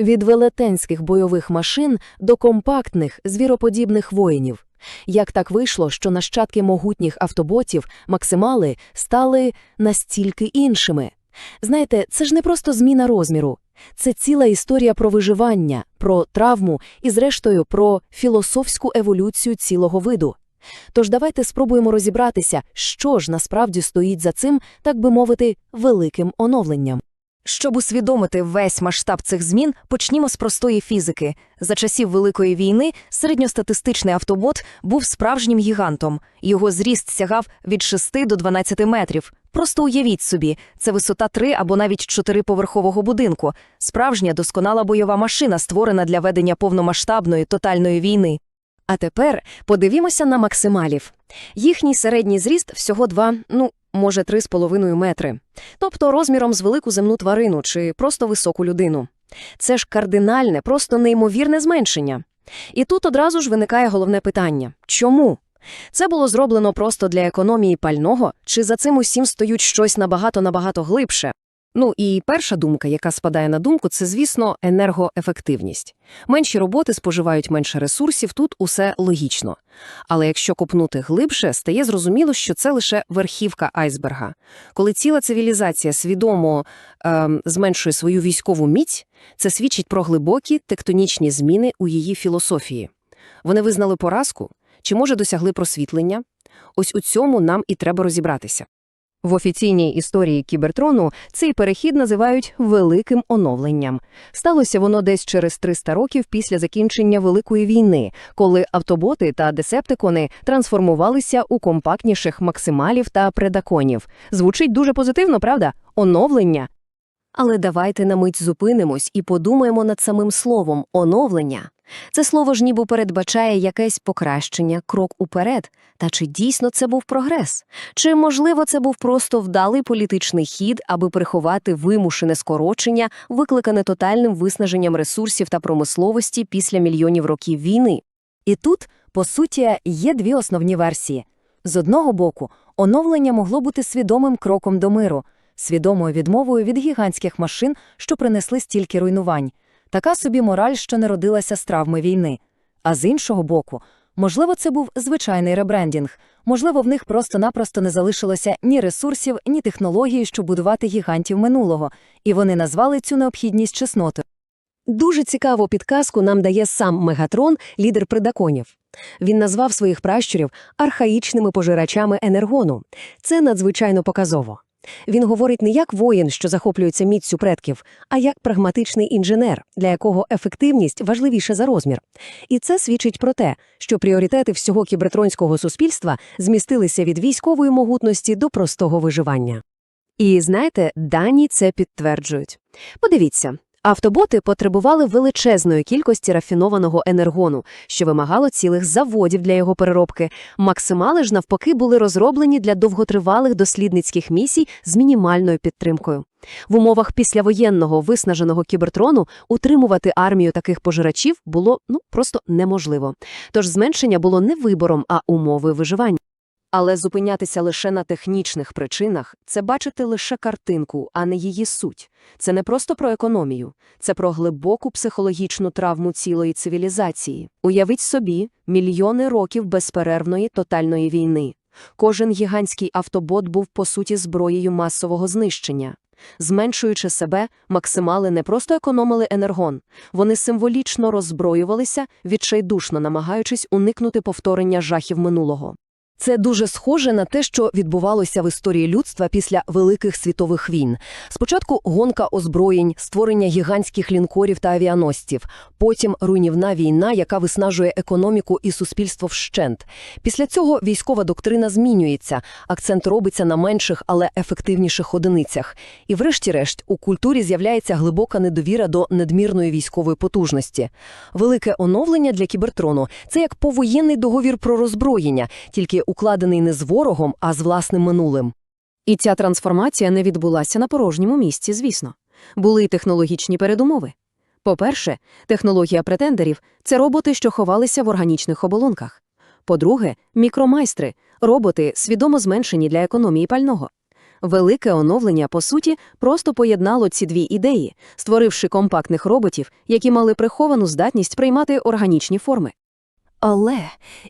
Від велетенських бойових машин до компактних, звіроподібних воїнів. Як так вийшло, що нащадки могутніх автоботів, максимали, стали настільки іншими? Знаєте, це ж не просто зміна розміру. Це ціла історія про виживання, про травму і, зрештою, про філософську еволюцію цілого виду. Тож давайте спробуємо розібратися, що ж насправді стоїть за цим, так би мовити, великим оновленням. Щоб усвідомити весь масштаб цих змін, почнімо з простої фізики. За часів Великої війни середньостатистичний автобот був справжнім гігантом. Його зріст сягав від 6 до 12 метрів. Просто уявіть собі, це висота 3 або навіть 4-поверхового будинку. Справжня досконала бойова машина, створена для ведення повномасштабної тотальної війни. А тепер подивімося на максималів. Їхній середній зріст всього 2, ну, може, 3,5 метри. Тобто розміром з велику земну тварину чи просто високу людину. Це ж кардинальне, просто неймовірне зменшення. І тут одразу ж виникає головне питання – чому? Це було зроблено просто для економії пального, чи за цим усім стоють щось набагато-набагато глибше? Ну і перша думка, яка спадає на думку, це, звісно, енергоефективність. Менші роботи споживають менше ресурсів, тут усе логічно. Але якщо копнути глибше, стає зрозуміло, що це лише верхівка айсберга. Коли ціла цивілізація свідомо ем, зменшує свою військову міць, це свідчить про глибокі тектонічні зміни у її філософії. Вони визнали поразку чи, може, досягли просвітлення? Ось у цьому нам і треба розібратися. В офіційній історії кібертрону цей перехід називають великим оновленням. Сталося воно десь через 300 років після закінчення Великої війни, коли автоботи та десептикони трансформувалися у компактніших максималів та предаконів. Звучить дуже позитивно, правда? Оновлення. Але давайте на мить зупинимось і подумаємо над самим словом оновлення. Це слово ж ніби передбачає якесь покращення, крок уперед. Та чи дійсно це був прогрес? Чи, можливо, це був просто вдалий політичний хід, аби приховати вимушене скорочення, викликане тотальним виснаженням ресурсів та промисловості після мільйонів років війни? І тут, по суті, є дві основні версії. З одного боку, оновлення могло бути свідомим кроком до миру, свідомою відмовою від гігантських машин, що принесли стільки руйнувань. Така собі мораль, що не родилася з травми війни. А з іншого боку, можливо, це був звичайний ребрендінг, можливо, в них просто-напросто не залишилося ні ресурсів, ні технології, щоб будувати гігантів минулого, і вони назвали цю необхідність чеснотою. Дуже цікаву підказку нам дає сам Мегатрон, лідер предаконів. Він назвав своїх пращурів архаїчними пожирачами енергону. Це надзвичайно показово. Він говорить не як воїн, що захоплюється міцю предків, а як прагматичний інженер, для якого ефективність важливіша за розмір. І це свідчить про те, що пріоритети всього кібертронського суспільства змістилися від військової могутності до простого виживання. І знаєте, дані це підтверджують. Подивіться. Автоботи потребували величезної кількості рафінованого енергону, що вимагало цілих заводів для його переробки. Максимали ж, навпаки, були розроблені для довготривалих дослідницьких місій з мінімальною підтримкою. В умовах післявоєнного виснаженого кібертрону утримувати армію таких пожирачів було ну просто неможливо. Тож зменшення було не вибором, а умови виживання. Але зупинятися лише на технічних причинах це бачити лише картинку, а не її суть. Це не просто про економію, це про глибоку психологічну травму цілої цивілізації. Уявіть собі, мільйони років безперервної тотальної війни. Кожен гігантський автобот був по суті зброєю масового знищення. Зменшуючи себе, максимали не просто економили енергон, вони символічно роззброювалися, відчайдушно намагаючись уникнути повторення жахів минулого. Це дуже схоже на те, що відбувалося в історії людства після великих світових війн. Спочатку гонка озброєнь, створення гігантських лінкорів та авіаносців, потім руйнівна війна, яка виснажує економіку і суспільство вщент. Після цього військова доктрина змінюється, акцент робиться на менших, але ефективніших одиницях. І, врешті-решт, у культурі з'являється глибока недовіра до надмірної військової потужності. Велике оновлення для кібертрону це як повоєнний договір про роззброєння, тільки укладений не з ворогом, а з власним минулим. І ця трансформація не відбулася на порожньому місці, звісно. Були й технологічні передумови. По-перше, технологія претендерів це роботи, що ховалися в органічних оболонках. По-друге, мікромайстри роботи, свідомо зменшені для економії пального. Велике оновлення, по суті, просто поєднало ці дві ідеї, створивши компактних роботів, які мали приховану здатність приймати органічні форми. Але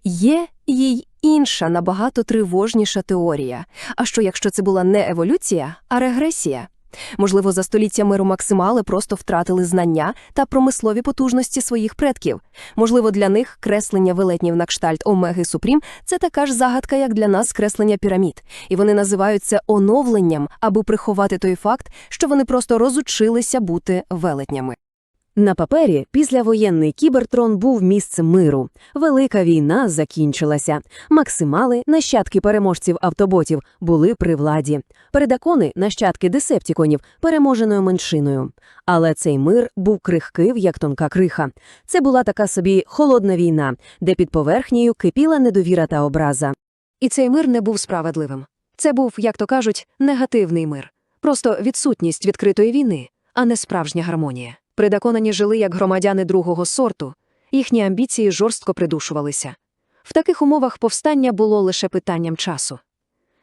є їй інша, набагато тривожніша теорія. А що якщо це була не еволюція, а регресія? Можливо, за століття миру максимали просто втратили знання та промислові потужності своїх предків. Можливо, для них креслення велетнів на кштальт Омеги Супрім це така ж загадка, як для нас креслення пірамід. І вони називають це оновленням, аби приховати той факт, що вони просто розучилися бути велетнями. На папері післявоєнний кібертрон був місцем миру. Велика війна закінчилася. Максимали, нащадки переможців автоботів, були при владі. Передакони, нащадки десептіконів, переможеною меншиною. Але цей мир був крихкив, як тонка криха. Це була така собі холодна війна, де під поверхнею кипіла недовіра та образа. І цей мир не був справедливим. Це був, як то кажуть, негативний мир. Просто відсутність відкритої війни, а не справжня гармонія. Предаконані жили як громадяни другого сорту, їхні амбіції жорстко придушувалися. В таких умовах повстання було лише питанням часу.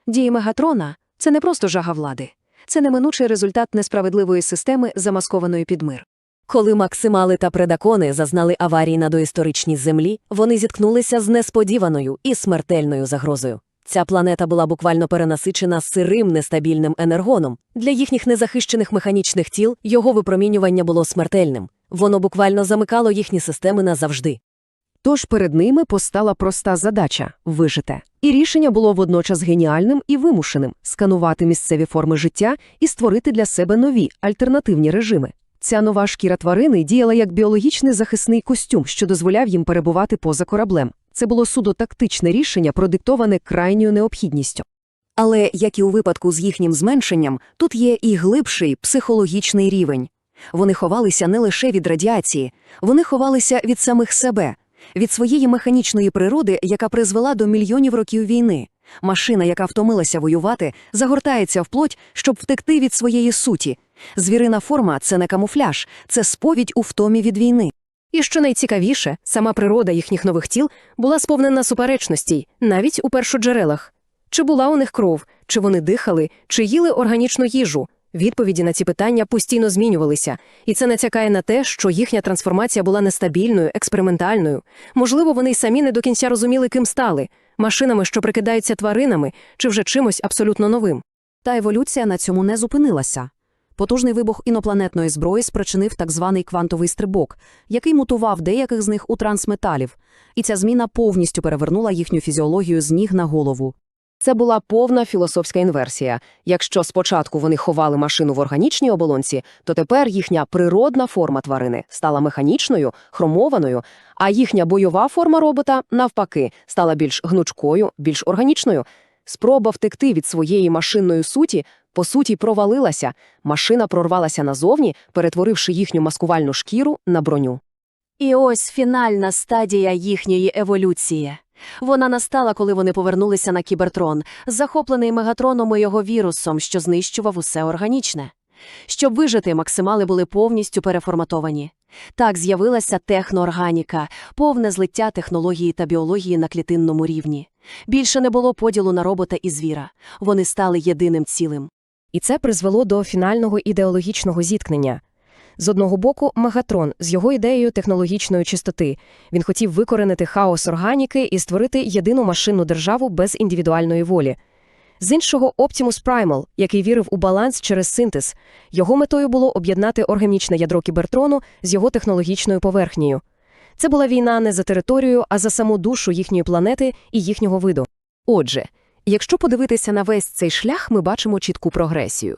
Дії Мегатрона – це не просто жага влади, це неминучий результат несправедливої системи, замаскованої під мир. Коли максимали та предакони зазнали аварії на доісторичній землі, вони зіткнулися з несподіваною і смертельною загрозою. Ця планета була буквально перенасичена сирим нестабільним енергоном. Для їхніх незахищених механічних тіл його випромінювання було смертельним. Воно буквально замикало їхні системи назавжди. Тож перед ними постала проста задача – вижити. І рішення було водночас геніальним і вимушеним – сканувати місцеві форми життя і створити для себе нові, альтернативні режими. Ця нова шкіра тварини діяла як біологічний захисний костюм, що дозволяв їм перебувати поза кораблем. Це було судотактичне рішення, продиктоване крайньою необхідністю. Але, як і у випадку з їхнім зменшенням, тут є і глибший психологічний рівень. Вони ховалися не лише від радіації, вони ховалися від самих себе, від своєї механічної природи, яка призвела до мільйонів років війни. Машина, яка втомилася воювати, загортається в плоть, щоб втекти від своєї суті. Звірина форма це не камуфляж, це сповідь у втомі від війни. І що найцікавіше, сама природа їхніх нових тіл була сповнена суперечностей, навіть у першоджерелах. Чи була у них кров, чи вони дихали, чи їли органічну їжу? Відповіді на ці питання постійно змінювалися, і це натякає на те, що їхня трансформація була нестабільною, експериментальною. Можливо, вони й самі не до кінця розуміли, ким стали машинами, що прикидаються тваринами, чи вже чимось абсолютно новим. Та еволюція на цьому не зупинилася. Потужний вибух інопланетної зброї спричинив так званий квантовий стрибок, який мутував деяких з них у трансметалів, і ця зміна повністю перевернула їхню фізіологію з ніг на голову. Це була повна філософська інверсія. Якщо спочатку вони ховали машину в органічній оболонці, то тепер їхня природна форма тварини стала механічною, хромованою, а їхня бойова форма робота, навпаки, стала більш гнучкою, більш органічною. Спроба втекти від своєї машинної суті, по суті, провалилася. Машина прорвалася назовні, перетворивши їхню маскувальну шкіру на броню. І ось фінальна стадія їхньої еволюції. Вона настала, коли вони повернулися на кібертрон, захоплений мегатроном і його вірусом, що знищував усе органічне. Щоб вижити, максимали були повністю переформатовані. Так з'явилася техноорганіка, повне злиття технології та біології на клітинному рівні. Більше не було поділу на робота і звіра. Вони стали єдиним цілим. І це призвело до фінального ідеологічного зіткнення. З одного боку, Мегатрон з його ідеєю технологічної чистоти. Він хотів викоренити хаос органіки і створити єдину машинну державу без індивідуальної волі. З іншого Optimus Primal, який вірив у баланс через синтез. Його метою було об'єднати органічне ядро кібертрону з його технологічною поверхнею. Це була війна не за територію, а за саму душу їхньої планети і їхнього виду. Отже, якщо подивитися на весь цей шлях, ми бачимо чітку прогресію.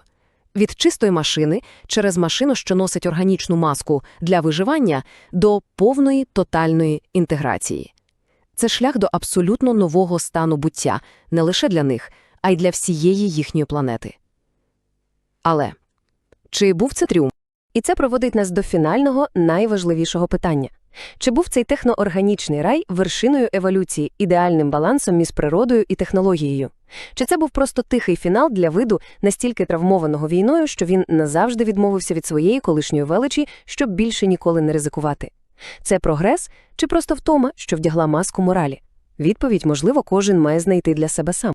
Від чистої машини через машину, що носить органічну маску для виживання, до повної тотальної інтеграції. Це шлях до абсолютно нового стану буття не лише для них, а й для всієї їхньої планети. Але чи був це тріумф? І це проводить нас до фінального, найважливішого питання. Чи був цей техноорганічний рай вершиною еволюції, ідеальним балансом між природою і технологією? Чи це був просто тихий фінал для виду, настільки травмованого війною, що він назавжди відмовився від своєї колишньої величі, щоб більше ніколи не ризикувати? Це прогрес чи просто втома, що вдягла маску моралі? Відповідь, можливо, кожен має знайти для себе сам.